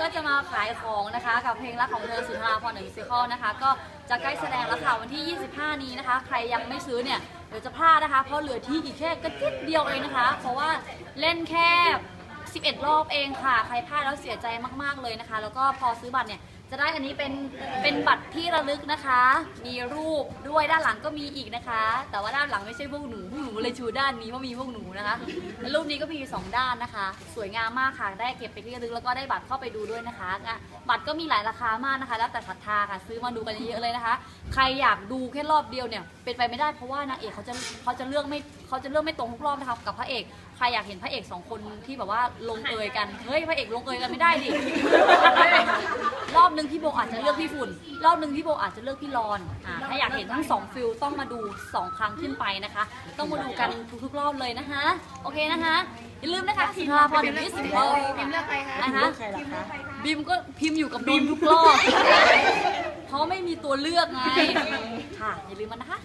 ก็จะมาขายของนะคะ กับเพลงรักของเธอสุนทราพรหนึ่งซิคอนะคะ ก็จะใกล้แสดงแล้วค่ะวันที่ 25 นี้นะคะ ใครยังไม่ซื้อเนี่ยเดี๋ยวจะพลาดนะคะ เพราะเหลือที่อีกแค่กระติดเดียวเองนะคะ เพราะว่าเล่นแค่ 11 รอบเองค่ะ ใครพลาดแล้วเสียใจมากๆเลยนะคะ แล้วก็พอซื้อบัตรเนี่ย จะได้อันนี้เป็นเป็นบัตรที่ระลึกนะคะ มีรูปด้วยด้านหลังก็มีอีกนะคะ แต่ว่าด้านหลังไม่ใช่พวกหนูพวกหนูเลยชูด้านนี้ว่ามีพวกหนูนะคะและรูปนี้ก็มีสองด้านนะคะ สวยงามมากค่ะได้เก็บไปที่ระลึกแล้วก็ได้บัตรเข้าไปดูด้วยนะคะบัตรก็มีหลายราคามากนะคะ แล้วแต่ศรัทธาค่ะซื้อมาดูกันเยอะเลยนะคะ ใครอยากดูแค่รอบเดียวเนี่ยเป็นไปไม่ได้เพราะว่านางเอกเขาจะเขาจะเลือกไม่เขาจะเลือกไม่ตรงทุกรอบนะคะกับพระเอกใครอยากเห็นพระเอกสองคนที่แบบว่าลงเอยกันเฮ้ยพระเอกลงเอยกันไม่ได้ดิ โบอาจจะเลือกพี่ฝุ่นรอบหนึ่งพี่โบอาจจะเลือกพี่รอนอ่าถ้าอยากเห็นทั้งสองฟิลต้องมาดูสองครั้งขึ้นไปนะคะ ต้องมาดูกันทุกๆรอบเลยนะคะ โอเคนะคะอย่าลืมนะคะสิงหาพรถึงยี่สิบเออพิมพ์เลือกใครคะนะคะใครล่ะคะบิมก็พิมพ์อยู่กับบิมทุกรอบเพราะไม่มีตัวเลือกไงค่ะอย่าลืมมันนะคะ